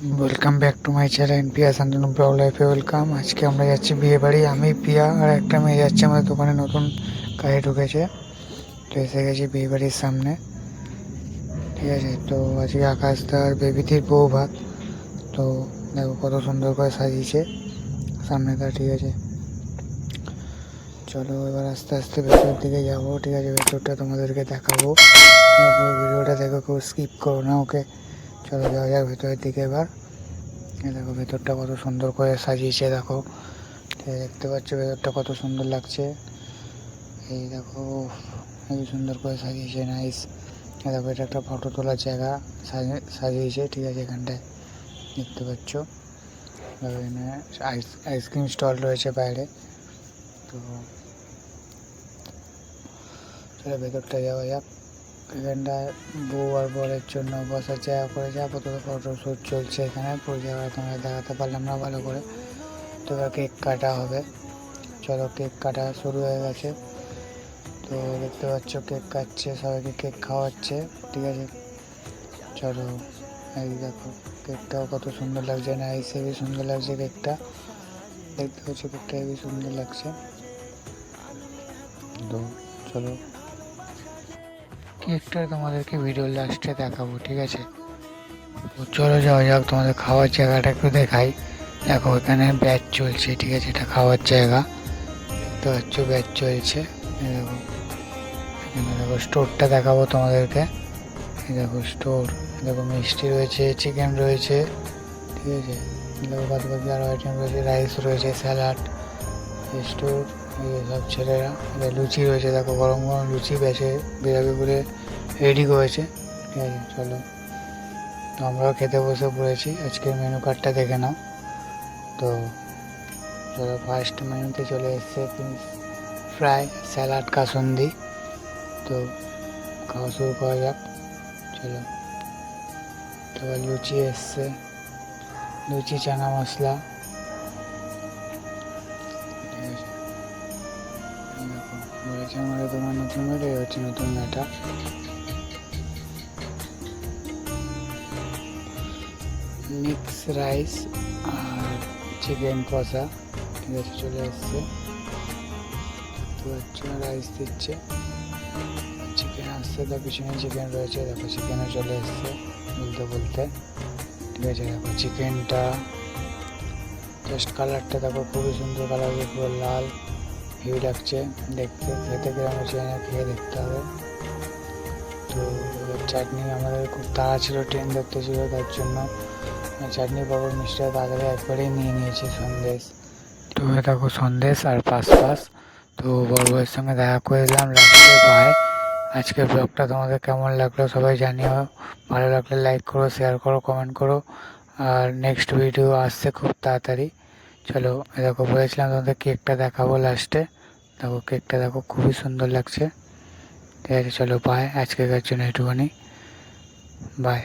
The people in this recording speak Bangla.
Welcome back to my channel Piya Shantanu blog লাইফে ওয়েলকাম আজকে আমরা যাচ্ছি বিয়ে বাড়ি। আমি পিয়া আর একটা মেয়ে যাচ্ছে আমাদের দোকানে, নতুন কাজে ঢুকেছে। তো এসে গেছি বিয়ে বাড়ির সামনে। ঠিক আছে, তো আজকে আকাশ তার বেবিতির বউ ভাত। তো দেখো কত সুন্দর করে সাজিয়েছে। সামনে তার ঠিক আছে। চলো এবার আস্তে আস্তে ভেতর দিকে যাব। ঠিক আছে, ভেতরটা তোমাদেরকে দেখাবো। ভিডিওটা দেখো, কেউ স্কিপ করো না ওকে। চলো যাওয়া যাক ভেতরের দিকে এবার। দেখো, ভেতরটা কত সুন্দর করে সাজিয়েছে, দেখো। দেখতে পাচ্ছ, ভেতরটা কত সুন্দর লাগছে। এই দেখো এই সুন্দর করে সাজিয়েছে নাইস দেখো, এটা একটা ফটো তোলার জায়গা, সাজি- সাজিয়েছে, ঠিক আছে, এখানটায়। দেখতে পাচ্ছ। এখানে আইস আইসক্রিম স্টল রয়েছে বাইরে। তো ভেতরটা যাওয়া যাক। এখানটায় বউ আর বরের জন্য বসার জায়গা করেছে। আপাতত ফটো শ্যুট চলছে এখানে। পুরো তোমরা দেখাতে পারলাম না ভালো করে। তো এবার কেক কাটা হবে। চলো কেক কাটা শুরু হয়ে গেছে। তো দেখতে পাচ্ছ কেক কাটছে, সবাইকে কেক খাওয়াচ্ছে, ঠিক আছে? চলো, এই দেখো, কেকটাও কত সুন্দর লাগছে। না এই হেবি সুন্দর লাগছে কেকটা। দেখতে পাচ্ছ কেকটা হেবি সুন্দর লাগছে। তো চলো কেকটা তোমাদেরকে ভিডিও লাস্টে দেখাবো, ঠিক আছে? তো চলো যাওয়া যাক, তোমাদের খাওয়ার জায়গাটা একটু দেখাই। দেখো, এখানে ব্যাচ চলছে, ঠিক আছে? এটা খাওয়ার জায়গা। দেখতে পাচ্ছ ব্যাচ চলছে। দেখো, এখানে দেখো স্টোরটা দেখাবো তোমাদেরকে। দেখো স্টোর দেখো, মিষ্টি রয়েছে চিকেন রয়েছে, ঠিক আছে? দেখো বাদ বাকি আরও আইটেম রয়েছে রাইস রয়েছে স্যালাড স্টোর সব ছেলেরা এবার লুচি রয়েছে, দেখো গরম গরম লুচি বেছে, বেরাবে বলে রেডি করেছে। ঠিক আছে, চলো। তো আমরাও খেতে বসে পড়েছি আজকের মেনু কার্ডটা দেখে নাও। তো চলো ফার্স্ট মেনুতে চলে এসছে ফ্রাই স্যালাড কাসন্দি তো খাওয়া শুরু করা যাক, চলো। তারপর লুচি এসছে। লুচি, চানা মশলা বলেছে আমাদের তোমার নতুন এই হচ্ছে নতুন মেয়েটা। মিক্স রাইস আর চিকেন কষা, ঠিক আছে, চলে এসছে। তো হচ্ছে রাইস দিচ্ছে। চিকেন আসছে তার পিছনে চিকেন রয়েছে, দেখো চিকেনও চলে এসছে, বলতে বলতে। ঠিক আছে, দেখো চিকেনটা জাস্ট কালারটা দেখো, খুবই সুন্দর কালার পুরো লাল। হেভি লাগছে, দেখতে, খেতে কিরম হচ্ছে না খেয়ে দেখতে হবে। তো চাটনি আমাদের খুব তাড়া ছিল ট্রেন দেখতে ছিল, তার জন্য চাটনি পাবো মিষ্টি তাড়াতাড়ি একবারেই নিয়ে নিয়েছি, সন্দেশ। তো এ দেখো, সন্দেশ আর পাস পাস তো বড় সঙ্গে দেখা করে দিলাম লাস্টে বাই আজকের ব্লগটা তোমাদের কেমন লাগল সবাই জানিও। ভালো লাগলে লাইক করো শেয়ার করো কমেন্ট করো। আর নেক্সট ভিডিও আসছে খুব তাড়াতাড়ি। চলো দেখো, বলেছিলাম তোমাদের কেকটা দেখাবো লাস্টে দেখো, কেকটা দেখো, খুবই সুন্দর লাগছে। ঠিক আছে, চলো বাই আজকের জন্য একটুখানি বাই